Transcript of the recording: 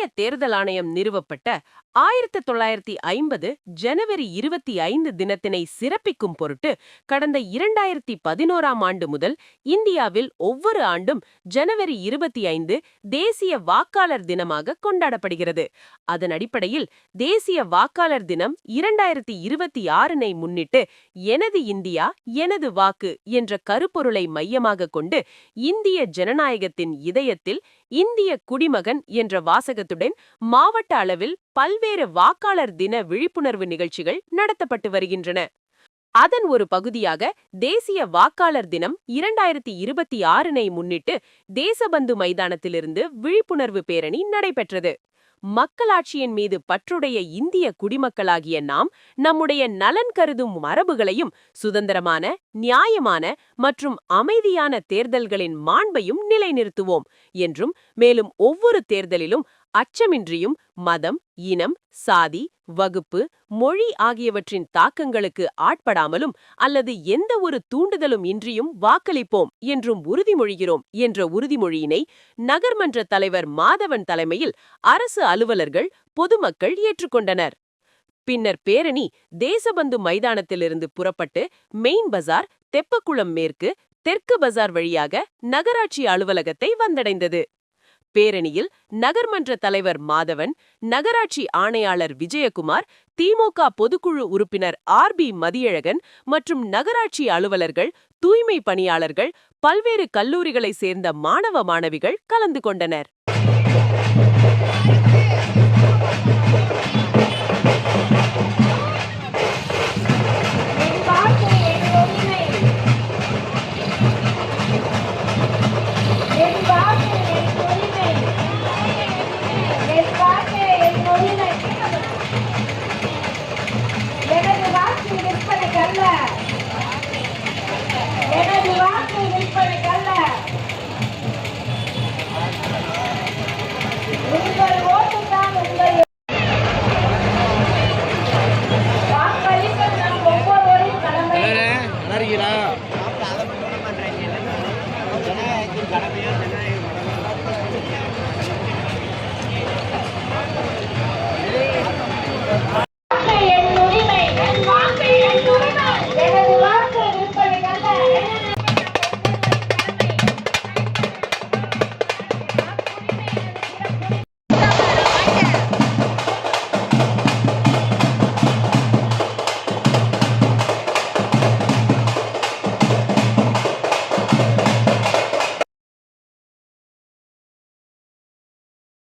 இந்திய தேர்தல் ஆணையம் நிறுவப்பட்ட ஆயிரத்தி தொள்ளாயிரத்தி ஐம்பது ஜனவரி இருபத்தி ஐந்து தினத்தினை சிறப்பிக்கும் பொருட்டு கடந்த இரண்டாயிரத்தி பதினோராம் ஆண்டு முதல் இந்தியாவில் ஒவ்வொரு ஆண்டும் ஜனவரி இருபத்தி ஐந்து தேசிய வாக்காளர் தினமாக கொண்டாடப்படுகிறது. அதன் அடிப்படையில் தேசிய வாக்காளர் தினம் இரண்டாயிரத்தி இருபத்தி ஆறினை முன்னிட்டு எனது இந்தியா எனது வாக்கு என்ற கருப்பொருளை மையமாக கொண்டு இந்திய ஜனநாயகத்தின் இதயத்தில் இந்திய குடிமகன் என்ற வாசகத்துடன் மாவட்ட அளவில் பல்வேறு வாக்காளர் தின விழிப்புணர்வு நிகழ்ச்சிகள் நடத்தப்பட்டு வருகின்றன. அதன் ஒரு பகுதியாக தேசிய வாக்காளர் தினம் இரண்டாயிரத்தி இருபத்தி ஆறினை முன்னிட்டு தேசபந்து மைதானத்திலிருந்து விழிப்புணர்வு பேரணி நடைபெற்றது. மக்களாட்சியின் மீது பற்றுடைய இந்திய குடிமக்களாகிய நாம் நம்முடைய நலன் கருதும் மரபுகளையும் சுதந்திரமான நியாயமான மற்றும் அமைதியான தேர்தல்களின் மாண்பையும் நிலைநிறுத்துவோம் என்றும் மேலும் ஒவ்வொரு தேர்தலிலும் அச்சமின்றியும் மதம் இனம் சாதி வகுப்பு மொழி ஆகியவற்றின் தாக்கங்களுக்கு ஆட்படாமலும் அல்லது எந்த ஒரு தூண்டுதலும் இன்றியும் வாக்களிப்போம் என்றும் உறுதிமொழிகிறோம் என்ற உறுதிமொழியினை நகர்மன்ற தலைவர் மாதவன் தலைமையில் அரசு அலுவலர்கள் பொதுமக்கள் ஏற்றுக்கொண்டனர். பின்னர் பேரணி தேசபந்து மைதானத்திலிருந்து புறப்பட்டு மெயின் பஜார் தெப்பக்குளம் மேற்கு தெற்கு பஜார் வழியாக நகராட்சி அலுவலகத்தை வந்தடைந்தது. பேரணியில் நகர்மன்ற தலைவர் மாதவன் நகராட்சி ஆணையாளர் விஜயகுமார் திமுக பொதுக்குழு உறுப்பினர் ஆர் பி மதியழகன் மற்றும் நகராட்சி அலுவலர்கள் தூய்மை பணியாளர்கள் பல்வேறு கல்லூரிகளைச் சேர்ந்த மாணவ மாணவிகள் கலந்து கொண்டனர். Fabian.